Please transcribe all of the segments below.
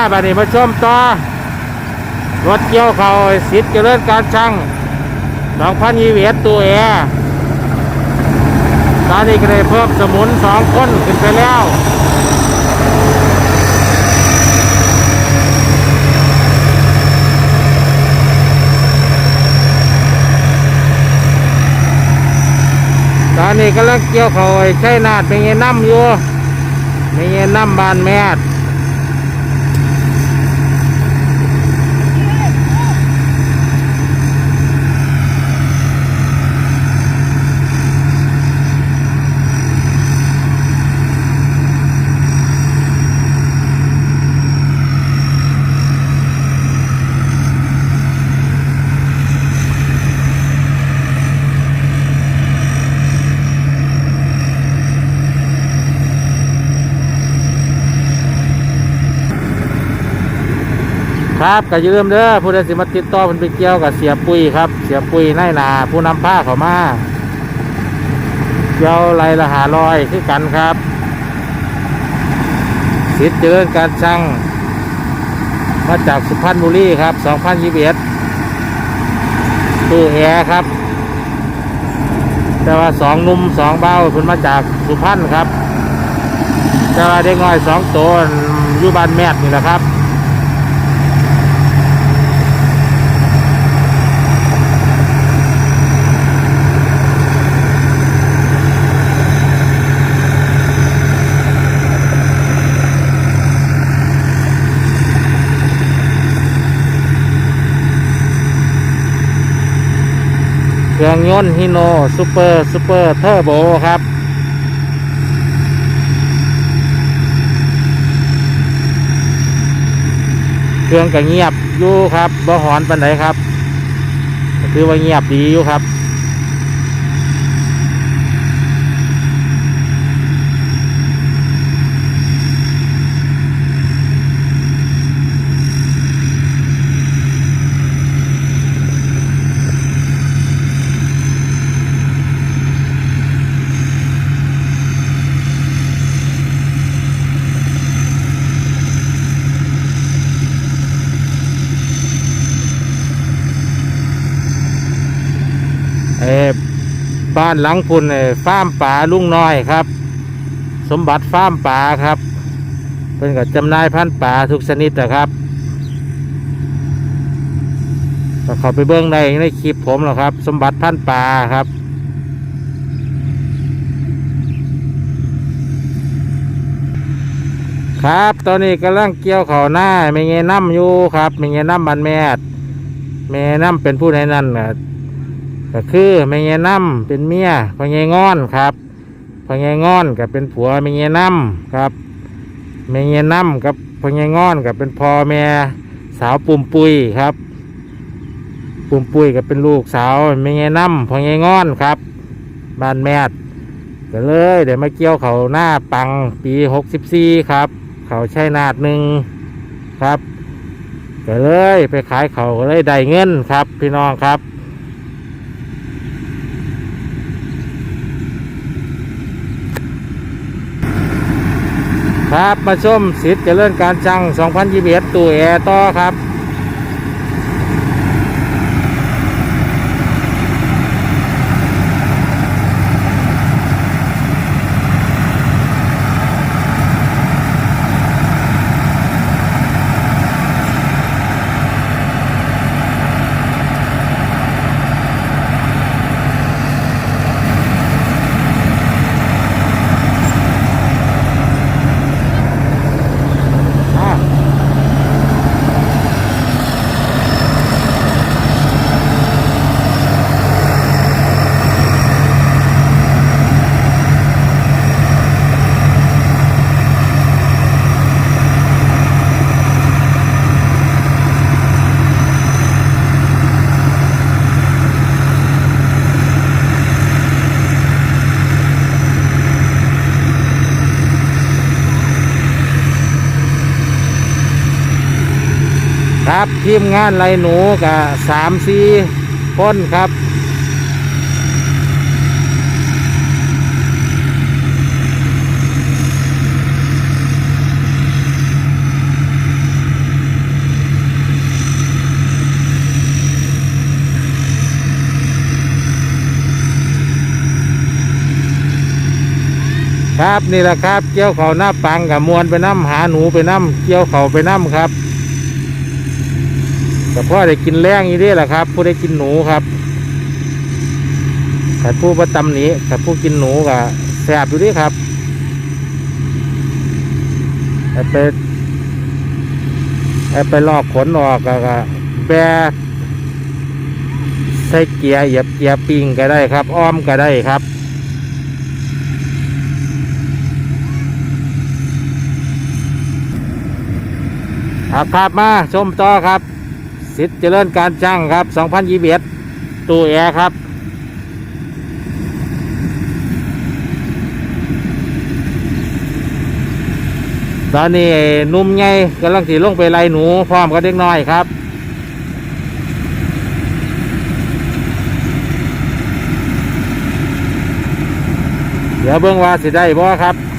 าบัดนี้มาชมต่อรถเกี่ยวเขาสิทธิ์เจริญการช่าง2021ตัวแอร์ตอนนี้ก็ได้เพิ่มสมุนสองคนขึ้นไปแล้วตอนนี้กำลังเกี่ยวเขาใช่นาดเป็นไงน้ำอยู่เป็นไงน้ำบานแมด ครับก็อย่าลืมเด้อผู้ใดสิมาติดต่อเพิ่นไปเกี่ยวกับเสียปุยครับ เสียปุ้ยนายนาผู้นำผ้าเขามาเกี่ยวไรละหาลอยคือกันครับสิทธิ์เจริญการช่างมาจากสุพรรณบุรีครับ 2021ตู้แอร์ครับ แต่ว่าสองนุ่มสองเบ้าเพิ่นมาจากสุพรรณครับ แต่ว่าเด็กน้อยสองตัวอยู่บ้านแมดนี่แหละครับ เครื่องยนต์ฮิโนซูเปอร์ซูเปอร์เทอร์โบครับ เครื่องก็เงียบอยู่ครับบ่หอนปันไหนครับ คือว่าเงียบดีอยู่ครับ เออบ้านหลังพุ่นเออฟาร์มป่าลุงน้อยครับ สมบัติฟาร์มป่าครับเป็นกับจำนายพันธุ์ป่าทุกชนิดนะครับก็ข้าไปเบื้องในในคลิปผมแล้วครับ สมบัติพันธุ์ป่าครับครับ ตอนนี้กำลังเกี่ยวเขาวหน้าไม่เงยน้ำอยู่ครับไม่เงยน้ำบันแมดแม่น้ำเป็นผู้ใดนั่นนะ ก็คือแม่เงยน้ำเป็นเมียพ่อเงยงอนครับพ่อเงยงอนกับเป็นผัวแม่เงยน้ำครับแม่เงยน้ำกับพ่อเงยงอนกับเป็นพ่อแม่สาวปุ่มปุยครับ ปุ่มปุยกับเป็นลูกสาวแม่เงยน้ำพ่อเงยงอนครับบ้านแมดก็เลยเดี๋ยวมาเกี่ยวเขาหน้าปังปีหกสิบสี่ครับ เขาใช้นาดหนึ่งครับก็เลยไปขายเขาก็เลยได้เงินครับ พี่น้องครับ ครับ มาชมสิทธิ์เจริญการจัง 2021 ตู้แอร์ต่อครับ ครับ ทีมงานไรหนูกับสามสี่คนครับ ครับนี่แหละครับ เกี้ยวเขาหน้าปังกับมวนไปน้ำหาหนูไปน้ำเกี้ยวเขาไปน้ำครับ แต่พ่อได้กินแรงอีนี่แหละครับ ผู้ได้กินหนูครับแต่ผู้ประตำนี้แต่ผู้กินหนูก็แสบอยู่ดีครับแต่ไปแต่ไปลอกขนออกก็แบกใส่เกียร์เหยียบเกียร์ปิงก็ได้ครับ อ้อมก็ได้ครับครับครับมาชมต่อครับ สิทธิ์เจริญการช่างครับ2021ตู้แอร์ครับตอนนี้นุ่มไงกำลังสีลงไปไล่หนูพร้อมกับเด็กน้อยครับ เดี๋ยวเบิ่งว่าสิได้บ่ครับ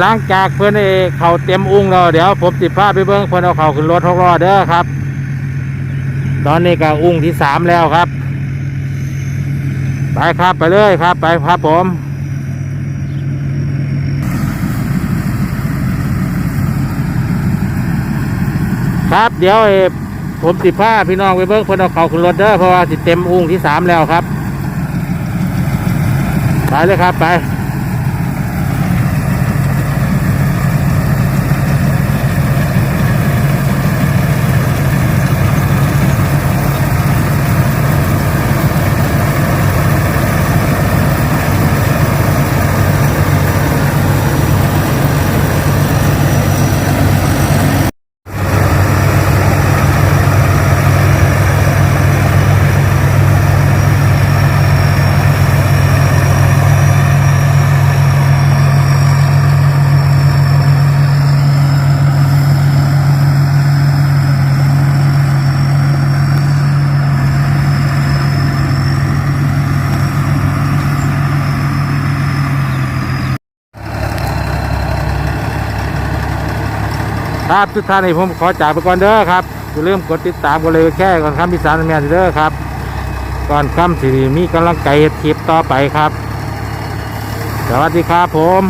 หลังจากเพื่อนเอเขาเต็มอุ้งแล้วเดี๋ยวผมติดผ้าไปเบิ้งเพื่อนเอาเข่าขึ้นรถหกล้อเด้อครับ ตอนนี้ก็อุ้งที่สามแล้วครับ ไปครับไปเลยครับ ไปครับผมครับเดี๋ยวเอ่อผมติดผ้าพี่น้องไปเบิ้งเพื่อนเอาเขาขึ้นรถเด้อเพราะว่าสิเต็มอุ้งที่สามแล้วครับ ไปเลยครับไป ครับทุกท่านนี่ผมขอจากไปก่อนเด้อครับอย่าลืมกดติดตามกันเลยแค่ก่อนคำพิสารแมนเด้อครับ ก่อนคำสิมีกำลังใจเฮ็ดคลิปต่อไปครับ สวัสดีครับผม